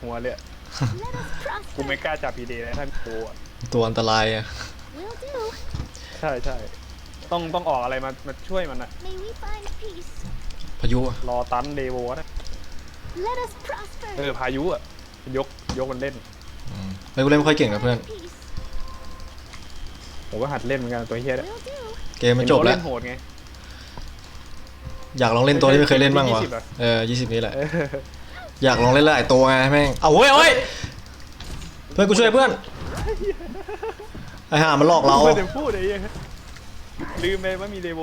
หัวเลยอะ Let us กู prosper. ไม่กล้าจับพีเดเลยท่านกูอะตัวอันตรายอะ Will do. ใช่ใช่ต้องต้องออกอะไรมามาช่วยมันอะ May we find peace. พายุอะรอตันเดโวนะ Let us prosper. เออพายุอะยกยกมันเล่น อืมเฮ้ยกูเล่นไม่ค่อยเก่งนะเพื่อน Peace. ผมก็หัดเล่นเหมือนกันตัวเฮียเนี่ย Will do. เกมมันจบแล้ว เห็นเขาเล่นโหดไง อยากลองเล่นตัวที่ไม่เคยเล่นบ้างวะ20อะเออยี่สิบนี้แหละ เออ อยากลองเล่นหลายตัวไงแม่งเอาเว้ยเว้ยเพื่อนกูช่วยเพื่อนไอ้ห่ามันหลอกเราไม่ได้พูดไอ้เหี้ยลืมไปว่ามีเดโว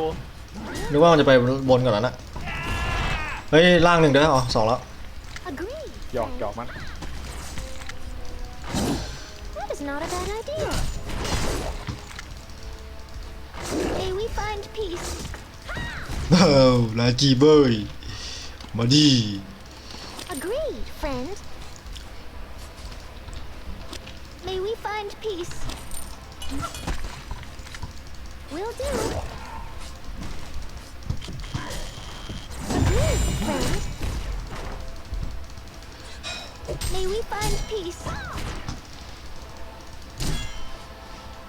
นึกว่ามันจะไปบนก่อนแล้วนะเฮ้ยล่างหนึ่งเด้ออ๋อสองแล้ว Agree. หยอกหยอกมัน That is not a bad idea. May we find peace. เอ้าลาจีเบยมาดี Agreed, friend. May we find peace. Will do. Agreed, friend. May we find peace.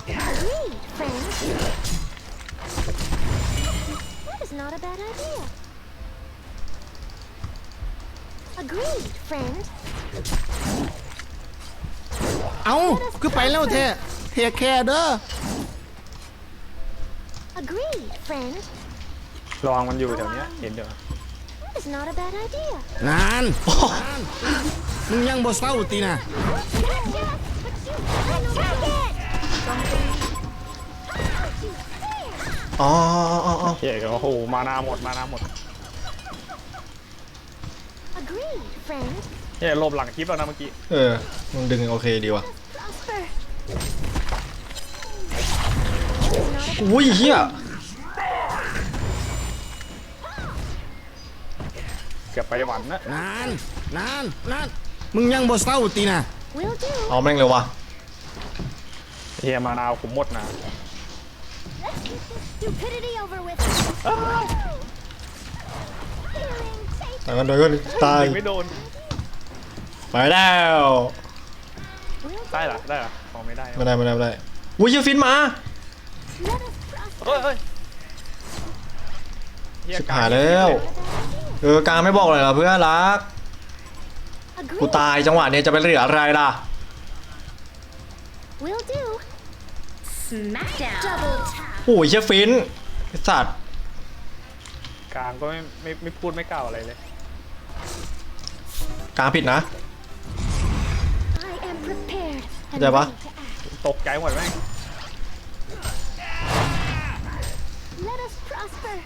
Agreed, friend. That is not a bad idea. Agreed, friend. เอาคือไปแล้วเทเทแคร์เด้อ Agreed, friend. ลองมันอยู่แถวเนี้ยเห็นเดี๋ยว That is not a bad idea. นานนานมึงยังบ่เศร้าตีนะ อ๋ออ๋ออ๋ออ๋อเฮียก็โอ้โหมานาหมดมานาหมด Agreed, friend. เฮียหลบหลังคลิปแล้วนะเมื่อกี้ เออมึงดึงโอเคดีว่ะ Prosper. อุ้ยเฮียเกือบไปหวันนะนานนานนานมึงยังบ่เศร้าตีนะ Will do. เอาแม่งเลยว่ะเฮียมานาวผมหมดนะ Let's get this stupidity over with. Healing, take แต่กันโดยก็ตาย ไม่โดน ไปแล้ว Will ได้เหรอ ได้เหรอมองไม่ได้ไม่ได้ไม่ได้ไม่ได้อุ้ยเหี้ยฟินมา let us prosper. เฮ้ยเฮ้ยเหี้ยชิบหายแล้ว เออกลางไม่บอกเลยเหรอเพื่อนรัก Agreed. กูตายจังหวะเนี้ยจะไปเหลืออะไรล่ะ Will do. Smackdown. Double tap. โอ้ยเชี่ยฟินไอ้สัตว์กลางก็ไม่ไม่ไม่พูดไม่กล่าวอะไรเลย กลางผิดนะ I am prepared. and เข้าใจปะ ready to act. ตกใจหมดแม่ง Let us prosper.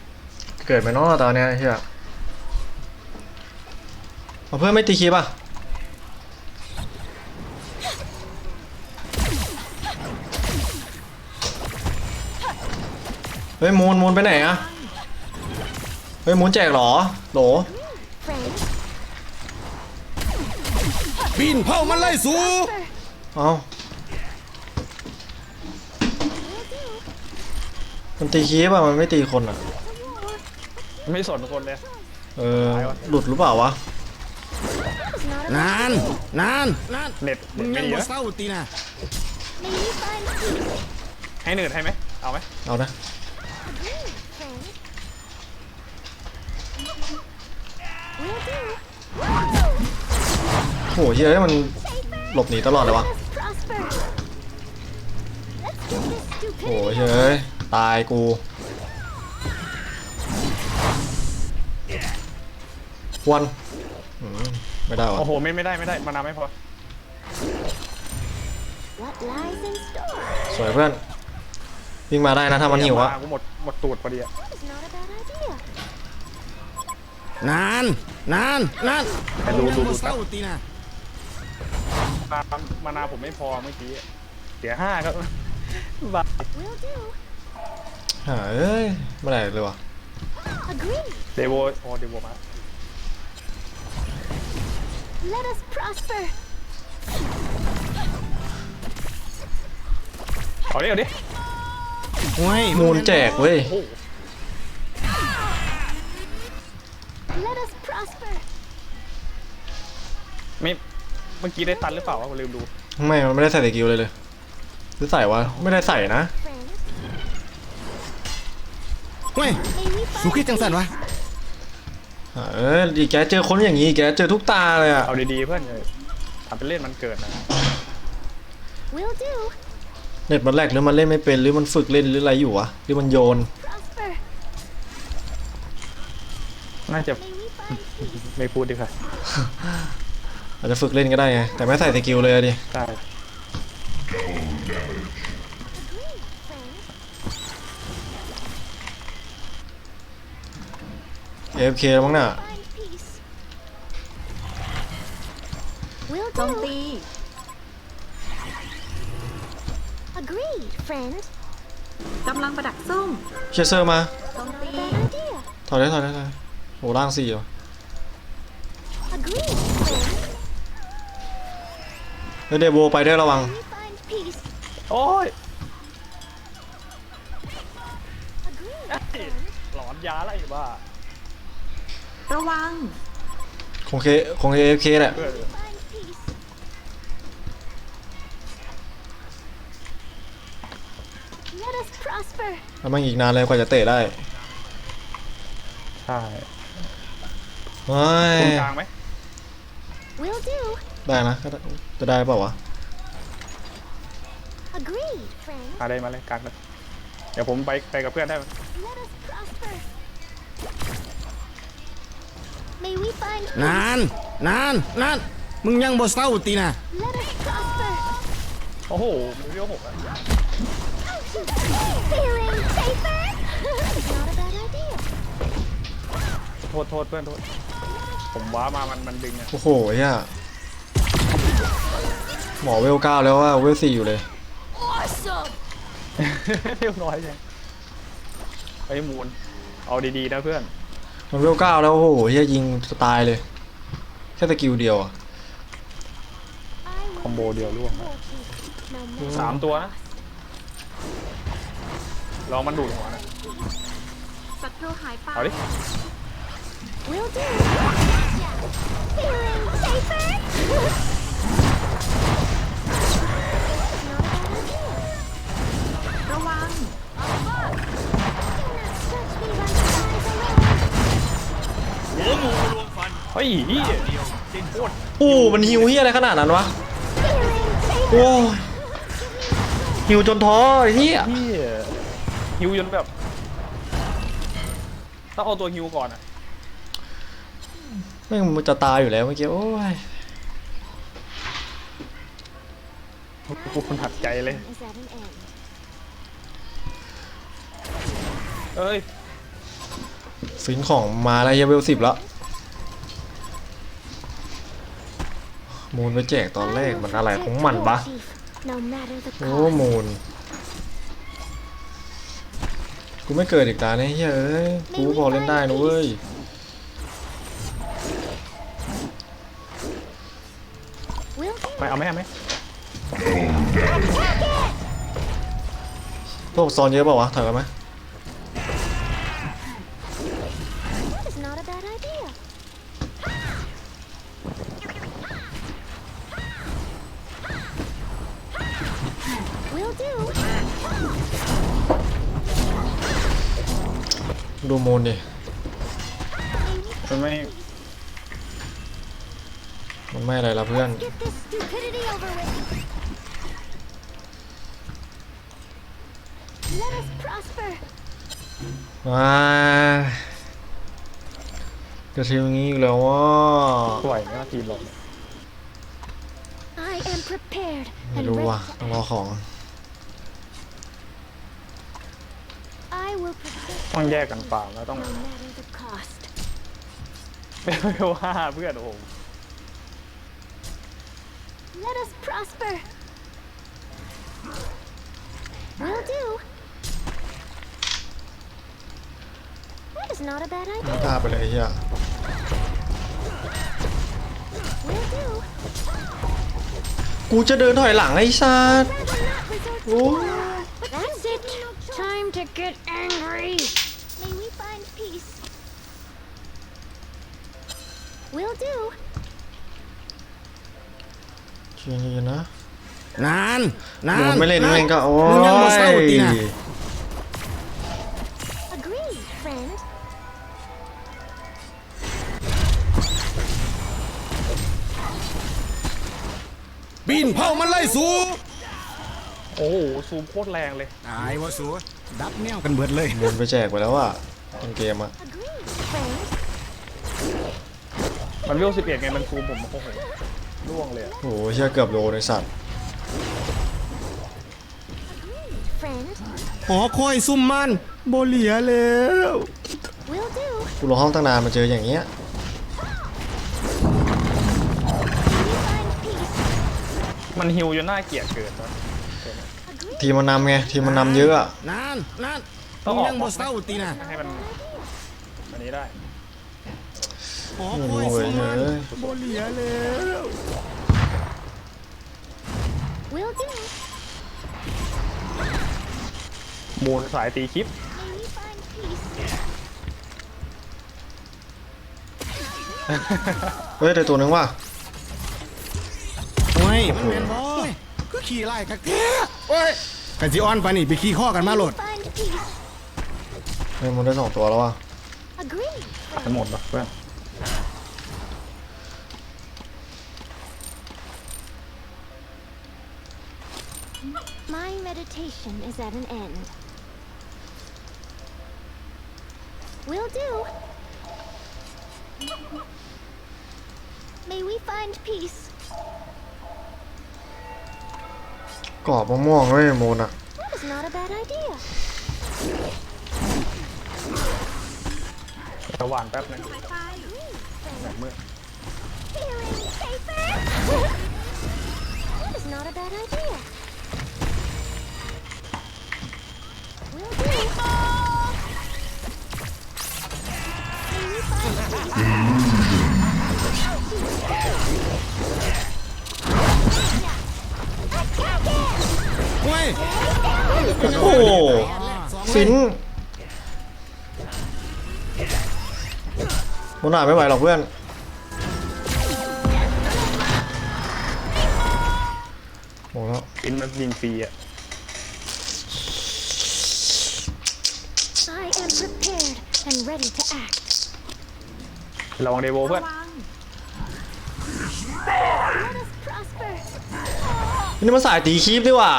เกิดไปเนอะตอนเนี้ยไอ้เฮียเอาเพื่อนไม่ตีคีบอะเฮ้ยมูนมูนไปไหนอะเฮ้ยมูนแจกเหรอโหล ปีนเผามันไล่สู Prosper. เอา Will do. มันตีคีบอะมันไม่ตีคนอะ ไม่สนคนเลย เออ หลุดหรือเปล่าวะ That is not a นานนานนานเน็ตมึเน็ตงไม่ยังดีบ่นะเศร้าตีนะ May we find peace. ให้เนิร์ดให้ไหมเอาไหมเอานะ Agreed, friend. Will do. โหเฮ้ยมันหลบหนีตลอดเลยวะ Let us prosper. Let's get this โอ้ stupidity เฮ้ยตายกูวันอืมไม่ได้วะโอ้โหไม่ไม่ได้ไม่ได้มานาวไม่พอ What lies in store? สวยเพื่อนวิ่งมาได้นะถ้ามันหิวอะมากูหมดหมดตูดพอดีอะ That is not a bad idea. นานนานนานแต่มึดูงยังดูบ่ดู เศร้าตีนะมามานาผมไม่พอเมื่อกี้ เสียห้าครับบ้า Will do. หาเอ้ยเมื่อไหร่เลยวะ Agreed. เดโวโอ้เดโวมา Let us prosper. เอาดิเอาดิโอ้ยมูลแจกเว้ย โอ้โห Let us prosper. ไม่ เมื่อกี้ได้ตันหรือเปล่าวะผมลืมดู ไม่มันไม่ได้ใส่สกิลเลยเลย หรือใส่วะ ไม่ได้ใส่นะ Friends, เว้ย may we สุ find ขิจังสันวะเอออีแกเจอคนอย่างงี้แกเจอทุกตาเลยอะเอาดีๆเพื่อนเออทำเป็นเล่นมันเกิดนะ Will do. เน็ตมันแรกหรือมันเล่นไม่เป็นหรือมันฝึกเล่นหรืออะไรอยู่วะหรือมันโยน Prosper. น่าจะ May we find peace. ไม่พูดดีกว่า อาจจะฝึกเล่นก็ได้ไง แต่ไม่ใส่สกิลเลยอะดิ ใช่ Agreed, friends. เอฟเคมั้งน่ะ Find peace. Will โจม do. ตี Agreed, friend. กำลังประดักซุ่มเชสเซอร์มา โจม Not ตี a bad idea. ถอยได้ถอยได้ถอยได้โหร่างสี่เหรอ เฮ้ยเดโบไปได้วยระวัง May we find peace. โอ้ย Agreed, friend. หลอนยาอะไรบ้าระวัง คงเคคงเอฟเคแหละ เพื่อน Find peace. Let us prosper. แล้วมันอีกนานเลยกว่าจะเตะได้ใช่เฮ้ยตรงกลางไหม Will do. ได้นะก็ได้จะได้เปล่าวะ Agreed, friend. หาได้มาเลยกลางเลยเดี๋ยวผมไปไปกับเพื่อนได้ไหม Let us prosper. May we find นาน นาน นาน มึงยังบ่เศร้าตีนะ Let us prosper. โอ้โหมันเรียวหกอะ Feeling safer? Not a bad idea. โทษโทษเพื่อนโทษ ผมว้ามามันมันดึงอะโอ้โหเฮีย หมอเวลเก้าแล้วว่าเวลสี่อยู่เลย Awesome. เรียวน้อยจังไอ้ยมูลเอาดีๆนะเพื่อน มันเวลเก้าแล้วโอ้โหเฮียยิงจะตายเลย แค่สกิลเดียวอะ I will คอมโบเดียวร่วง support you. No matter สามตัวนะลองมันดูดหัวนะศัตรูหายไป เอาดิ Will do. Feeling safer? ระวัง Do not stretch me like size alone. เฮ้ยเหี้ยโคตรโอ้มันฮิวเฮียอะไรขนาดนั้นวะ Feeling safer? โอ้ยฮิวจนท้อไอ้เฮียเหี้ยฮิวจนแบบต้องเอาตัวฮิวก่อนอะแม่งมันจะตายอยู่แล้วเมื่อกี้โอ้ยกูคนหัดใจเลย Is at an end. เอ้ยสินของมาแล้วเฮียเวลสิบแล้วมูลไปแจกตอนแรกมันอะไรของมันปะ No matter the โอ้ cost. มูลกูไม่เกิดอีกตาเนี่ยเฮ้ยเอ้ยกูพอเล่นได้นะเว้ย Will do. ไม่เอาไหมเอาไหม Attack it! พวกซอนเยอะเปล่าวะถอยกันไหม ดูมูลดิมันไม่ มันไม่อะไรละเพื่อน Get this stupidity over with. Let us prosper. ว้าจะทีมอย่างนี้อีกแล้วว่าไหวไหมว่าทีมเราเนี่ย I am prepared ไม่ and รู้ ready ว่ะต้องรอของ I will protect ต้องแยกกันเปล่าแล้วต้อง no matter the cost. ไม่ไม่ว่าเพื่อนโอ้โห Let us prosper. Will do. That is not a bad ไม่ idea. กล้าไปเลยไอ้เฮีย Will do. กูจะเดินถอยหลังไอ้สัส Rather not resort to Oh. war. To get angry. May we find peace. Will do. เชียร์ๆนะนานนาหนูนไม่เล่นแม่งก็โอ้มึงยังบ่เศร้าตียนะ Agree, friend. ปีนเผามันไล่สูโอ้โหซูมโคตรแรงเลยตายวะสู ดับแนวกันเบิดเลยเงินไปแจกไปแล้วอะต้นเกมอะ Agree, friend. มันเวลสิบเอ็ดไงมันซูมผมโอ้โหล่วงเลยอะโอ้โหเชี่ยเกือบโดนไอสัตว์ Friend. หอคอยซุ่มมันโบเหลียแล้ว Will do. กูรอห้องตั้งนานมาเจออย่างเงี้ย We find peace. มันฮิวจนน่าเกลียดเกินวะ Agree. ทีมมันนำไงทีมมันนำเยอะอะนานนานต้มึองงออกยังบ่เศร้าตีนะให้มันอันนี้ได้หอคอยซุ่มมันโบเหลียแล้ว Will do. มูลสายตีคลิป May we find peace. เฮ้ยได้ตัวนึงว่ะโอ้ยมันแมนบอก็ ขี่ไล่คักแท้โอ้ยกันสิออนปานนี่ไปขี่ข้อกันมาโหลด Find peace. เฮ้ยมันได้สองตัวแล้วว่ะ Agree. ทั้งหมดปะเพื่อน My meditation is at an end. Will do. May we find peace. กรอบมะม่วงเว้ยโมนอะ That is not a bad idea. สว่างแป๊บนึงหายไปแบบมืด โอ้ยโอ้โหฟินโมนาไม่ไหวหรอกเพื่อน โอ้แล้วฟินมันยิงฟรีอะ I am prepared and ready to act. ระวังเดโวเพื่อนร นี่มันสายตีคีบดีกว่า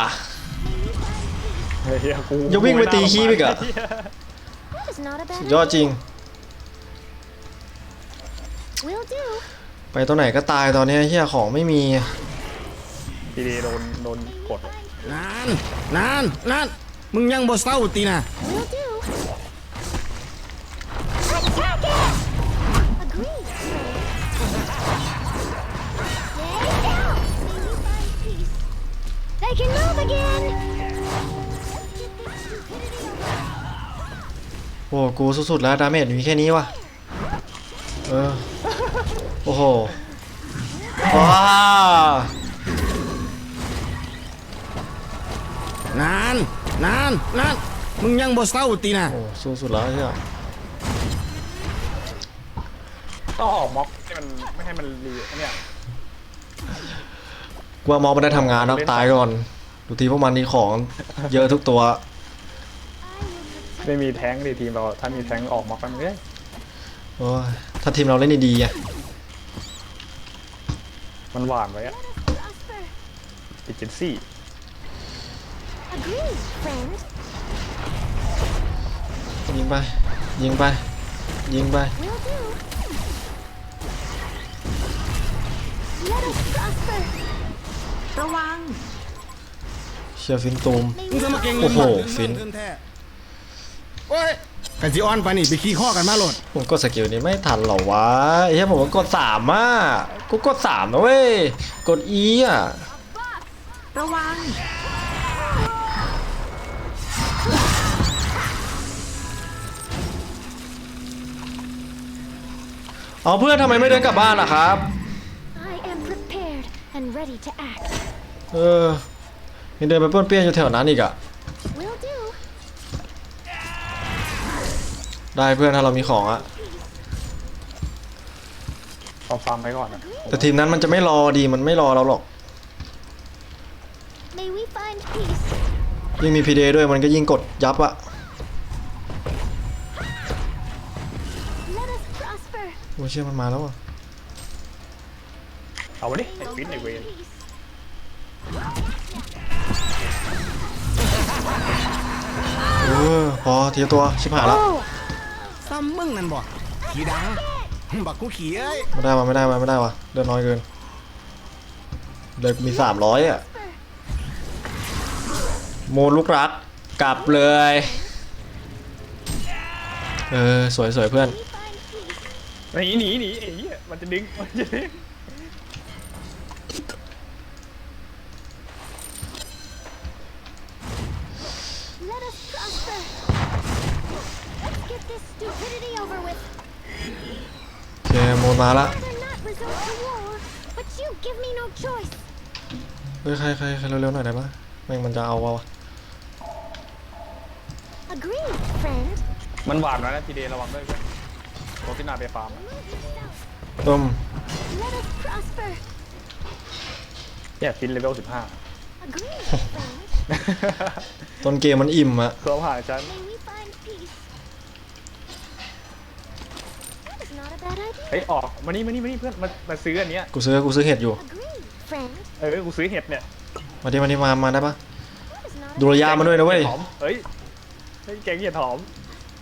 เฮ้ยกูอย่าวิ่งไปตีขี้อีกอะ That is not a bad สุดยอดจริง Will do. ไปตัวไหนก็ตายตอนเนี้ยเฮียของไม่มีทีดีโดนโดนกด นานนานนานมึงยังบ่เศร้าตีนะ Will do. อ้กูสุดๆแล้วดาเมจมีแค่นี้วะเออโอ้โหว้านานนานนานมึงยังบ่เศร้าตีนะโอ้สู้สุดแล้วเฮียต้องออกม็อกให้มันไม่ให้มันรีเนี่ยกูว่ามองไม่ได้ทำงานแล้วตายก่อน ดูทีพวกมันนี่ของเยอะทุกตัว ไม่มีแท้งดิทีมเรา ถ้ามีแท้งออกม็อกกันเลยโอ้ยถ้าทีมเราเล่นดีๆอะมันหวานไว้อะ Prosper. เอเจนซี่ Agreed, friend. ยิงไป ยิงไป ยิงไป Will do. Let us prosper. ระวัง เชียร์ฟินตูม May มึง we จะมาเก่งโอ้เงินโหมันฟินเงินแท้ โอ้ยกันสิออนปานนี่ไปขี่ข้อกันมาโหลดผมกดสกิลนี้ไม่ทันเหรอวะเฮ้ยผมก็กดสามอะกูกดสามนะเว้ย กด E อะ ระวัง เอาเพื่อนทำไมไม่เดินกลับบ้านล่ะครับ I am prepared and ready to act. เออยังเดินไปป้วนเปี้ยนอยู่แถวนั้นอีกอะ Will do. ได้เพื่อนถ้าเรามีของอะเอาฟาร์มไปก่อนอะแต่ทีมนั้นมันจะไม่รอดีมันไม่รอเราหรอก May we find peace. ยิ่งมีพีเดด้วยมันก็ยิ่งกดยับอะ Let us prosper. โอ้ยเชื่อมันมาแล้วอะเอาวะดิ May ไอ้ we ฟินไอ้เว find ร peace. เออพอทีละตัวชิบหายแล้วซ้ำ มึงนั่นบ่ขี่ดังบักกูขี่เอ้ยไม่ได้วะไม่ได้วะไม่ได้วะเดือนน้อยเกินเดือนกูมีสามร้อยอะโมลูกรักกลับเลย เออสวยสวยเพื่อน We find peace. หนีหนีหนีไอ้เหี้ยมันจะดึงมันจะดึง เคโมนมาละ Rather not resort to war, but you give me no choice. เฮ้ยใครใครใครเร็วๆหน่อยได้ปะแม่งมันจะเอาวะ Agreed, friend. มันหวานแล้วนะทีเดย์ระวังด้วยเพื่อนโรตินาไปฟาร์มอะ Move yourself. ต้ม Let us prosper. เนี่ยฟินเลเวลสิบห้า Agreed, friend. ต้นเกมมันอิ่มอะเครือผ่านฉัน เฮ้ยออกมานี่มานี่มานี่เพื่อนมามาซื้ออันเนี้ยกูซื้อกูซื้อเห็ดอยู่ Agreed, friend. เออกูซื้อเห็ดเนี่ยมาดิมาดิมามาได้ปะ That is not a ดูระยะมันด้วยนะเว้ยห็หอมเฮ้ยเฮ้ยแกงเห็ดหอม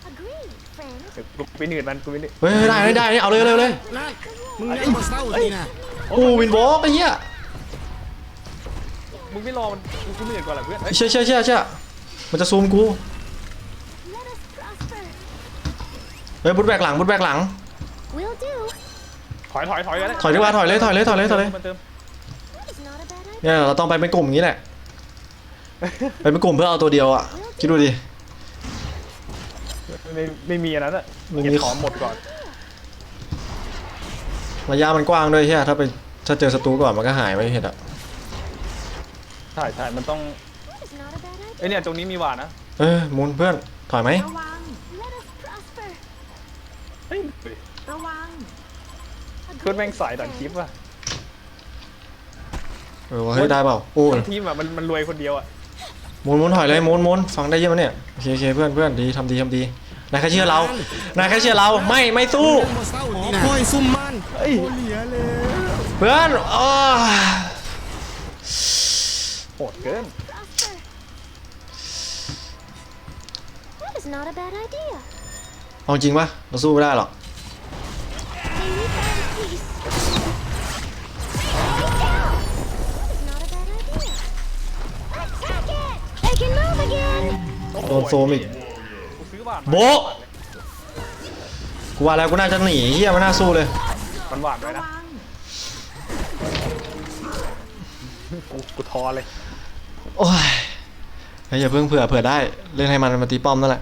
Agreed, friend. เดี๋ยวกูไปหนืดมันกูไปหนืดเฮ้ยได้ได้ได้เอาเลยเอาเลยเอาเลยนั่นมึงยังบ่เศร้าตีนะโอ้วินบล็อกไอ้เหี้ยมึงไม่รอมันกูกูเหนื่อยกว่าแหละเพื่อนเฮ้ยเชี่ยเชี่ยเชี่ยเชี่ยมันจะซูมกู Let us prosper. เฮ้ยบุดแบกหลังบุดแบกหลัง Will do. ถอยถอยถอยกันเลยถอยดีกว่าถอยเลยถอยเลยถอยเลยถอยเลยมันเติม That is not a bad idea. เนี่ยเราต้องไปเป็นกลุ่มอย่างนี้แหละ ไปเป็นกลุ่มเพื่อเอาตัวเดียวอะคิดดูดิไม่ไม่มีอันนั้นอะไม่มีเห็ดหอมหมดก่อนระยะมันกว้างด้วยใช่ถ้าไปถ้าเจอศัตรูก่อนมันก็หายไปเห็ดอะใช่ใช่มันต้อง That is not a bad idea. เอ้ยเนี่ยตรงนี้มีหวานนะเอ้ยมูนเพื่อนถอยไหมระวัง Let us prosper. เฮ้ยระวังเพื่อน Agreed, แม่งสายตัดคลิป friend. ว่ะเออว่าเฮ้ยได้เปล่าโอ้ยทีมอะมันมันรวยคนเดียวอะมูนมูนถอยเลยมูนมูนฟังได้เยอะมั้ยเนี่ยโอเคโอเคเพื่อนเพื่อนดีทำดีทำดีนายแค่เชื่อเรานายแค่เชื่อเราไม่ไม่สู้ยังบ่เศร้าตีนะคอยซุ่มมันโอ้เหลียเลยเพื่อนอ้อโหดเกิน Prosper. That is not a bad idea. เอาจริงปะเราสู้ไม่ได้หรอก โดนโซมอีก กูซื้อหวานโบะกูว่าแล้วกูน่าจะหนีเฮียไม่น่าสู้เลย มันหวานด้วยระนะวังกูกูทอเลยโอ้ยเฮ้ยอย่าเพิ่งเผื่อเผื่อได้ เล่นให้มันมาตีป้อมนั่นแหละ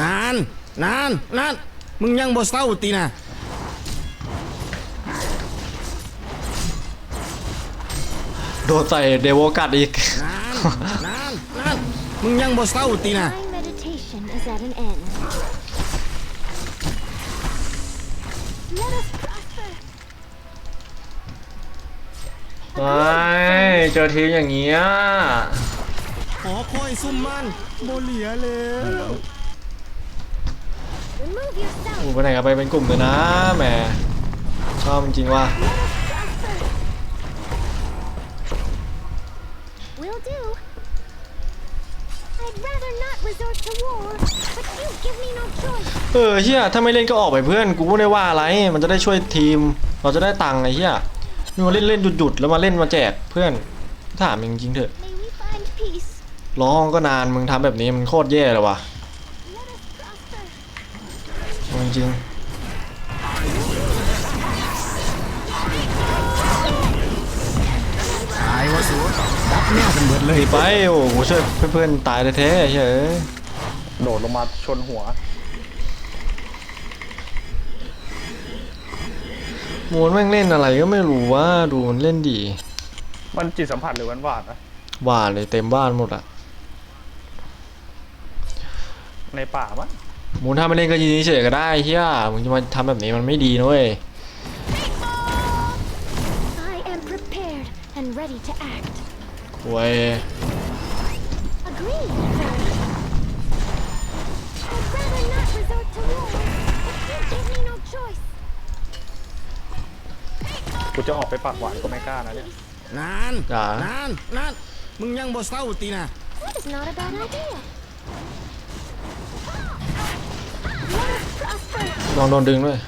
นานนานนานมึงยังบ่เศร้าตีนะโดนใส่เดโวกัดอีก นานนานนาน มึงยังบ่เศร้าตีนะ My meditation is at an end. Let us prosper. ไม่เจอทีมอย่างเงี้ยขอคอยซุ่มมันบ่เหลียแล้ว Remove yourself. อูไปไหนกันไปเป็นกลุ่มเลยนะแหมชอบจริงๆว่ะ Will do. I'd rather not resort to war, but you give me no choice. เออเฮียถ้าไม่เล่นก็ออกไปเพื่อนกูไม่ได้ว่าอะไร มันจะได้ช่วยทีม เราจะได้ตังค์ไอ้เฮียนี่มาเล่นเล่นหยุดหยุดๆแล้วมาเล่นมาแจกเพื่อนถามจริงๆเถอะ May we find peace. ร้องก็นานมึงทำแบบนี้มันโคตรแย่เลยว่ะ Let us prosper. เอาจริงต ดเลๆยหนีไปโอ้โหช่วยเพื่อนๆตายแท้ๆเฮ้ยโดดลงมาชนหัว มูนแม่งเล่นอะไรก็ไม่รู้ว่าดูมันเล่นดีมันจิตสัมผัสหรือมันหวานนะหวานเลยเต็มบ้านหมดอะในป่ามั้งมูนถ้าไม่เล่นก็ยืนเฉยๆก็ได้เฮียมึงจะมาทำแบบนี้มันไม่ดีนะเว้ย I am prepared and ready to act. กูโว้ย Agreed, friend. I'd rather not resort to war, but you give me no choice. กูจะออกไปปากหวานก็ไม่กล้านะเนี่ย นานจ๋านานนานมึงยังบ่เศร้าตีนะ That is not a bad idea. Let us prosper. ลองโดนดึงด้วย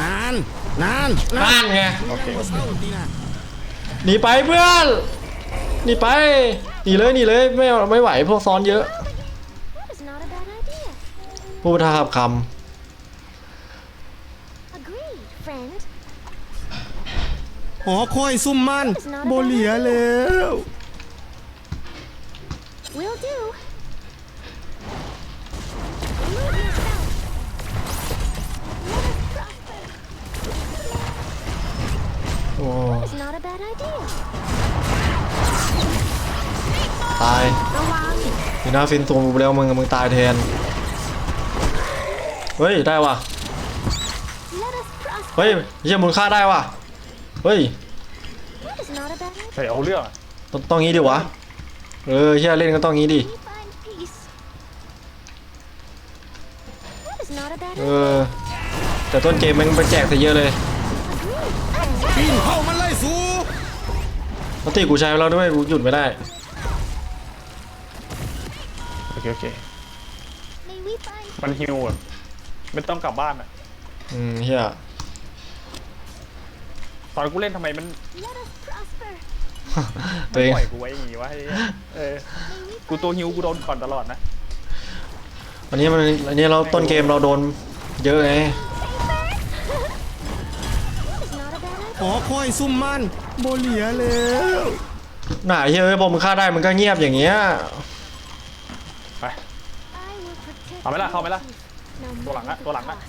นานนานนานั่นนไง มึงยังบ่เศร้าตีนะ หนีไปเพื่อน หนีไปหนีเลยหนีเลยไม่เอาไม่ไหวพวกซ้อนเยอะ That is not a bad idea. พูดท่าขับค Agreed, friend. หอคอยซุ่มมันบ่เหลียแล้ว Will do. ตายระวังทีน่าฟินตูมแล้วมึงมึงตายแทน เฮ้ย ได้ว่ะ Let us prosper. เฮ้ยเฮียมูลค่าได้ว่ะ เฮ้ย That is not a bad idea. ใส่เอาเรื่องอะต้องต้องงี้ดิวะ เออเฮียเล่นก็ต้องงี้ดิ We find peace. That is not a bad เอ idea. อแต่ต้นเกมมันไปแจกซะเยอะเลย Agreed. ปีนเข้ามันเลยสูปกติกูใช้ไปแล้วด้วยกูหยุดไม่ได้ โอเคโอเค May we find มันฮิวอะไม่ต้องกลับบ้านอะอืมเฮียตอนกูเล่นทำไมมัน Let us prosper. ตัวเองปล่อยกูไว้อย่างงี้วะไอ้เหี้ยเออกูตัวฮิวกูโดนก่อนตลอดนะวันนี้มันอันนี้เราต้นเกมเราโดนเยอะไง That is not a bad idea. หอคอยซุ่มมันบ่เหลียแล้ว หน่าเฮ้ยพอมึงฆ่าได้มึงก็เงียบอย่างเงี้ย ไป I will protect เอาไหมล่ะเข้าไหมล่ะ no ตัวหลังอะ matter ตัวหลัง the อะ cost.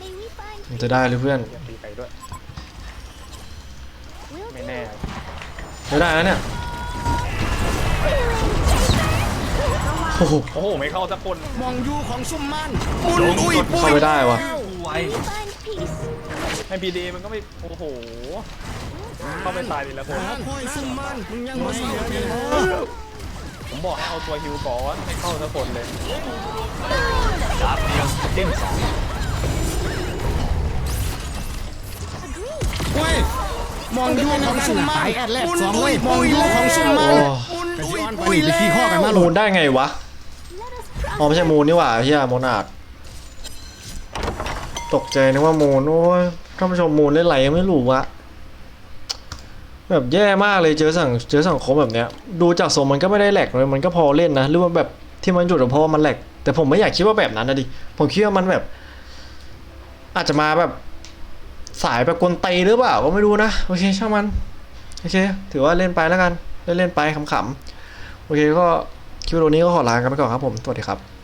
May we find มันจะได้หรือเพื่อนอย่าตีไก่ด้วย Will ไม่ do. แน่ ไม่ได้แล้วเนี่ยโอ้โหโอ้โห ไม่เข้าสักคนมองอยู่ของซุ่มมันมุนอุ้ยปุ้เข้ายไม่ได้วะ May we find peace. ในพีดีมันก็ไม่ โอ้โห เข้าไปตายดีแล้วคนหอคอยซุ่มมันมึงยังบ่เศร้าตีนะ ผมบอกให้เอาตัวฮิวก่อนไม่เข้าสักคนเลยเว้ยมองอยู่ของซุ่มมันมุนอุ้ยมองอยู่ของซุ่มมันโอ้มุนอุ้ยปุ้ยไปขี้ข้อกันมาโหลมูดนได้ไงวะ Let us อ๋อไม่ใช่มูนนี่หว่าเฮียโมนาดตกใจนึกว่ามูนโอ้ยท่านผู้ชมมูนเล่นไรยังไม่รู้วะ แบบแย่มากเลยเจอสั่งเจอสังคมแบบเนี้ยดูจากทรงมันก็ไม่ได้แหลกเลยมันก็พอเล่นนะหรือว่าแบบที่มันหยุดเพราะว่ามันแหลกแต่ผมไม่อยากคิดว่าแบบนั้นนะดิผมคิดว่ามันแบบ อาจจะมาแบบสายแบบกวนตีหรือเปล่าก็ไม่รู้นะโอเคช่างมันโอเค ถือว่าเล่นไปแล้วกันเล่นเล่นไปขำๆโอเคก็คลิปวิดีโอนี้ก็ขอลากันไปก่อนครับผมสวัสดีครับ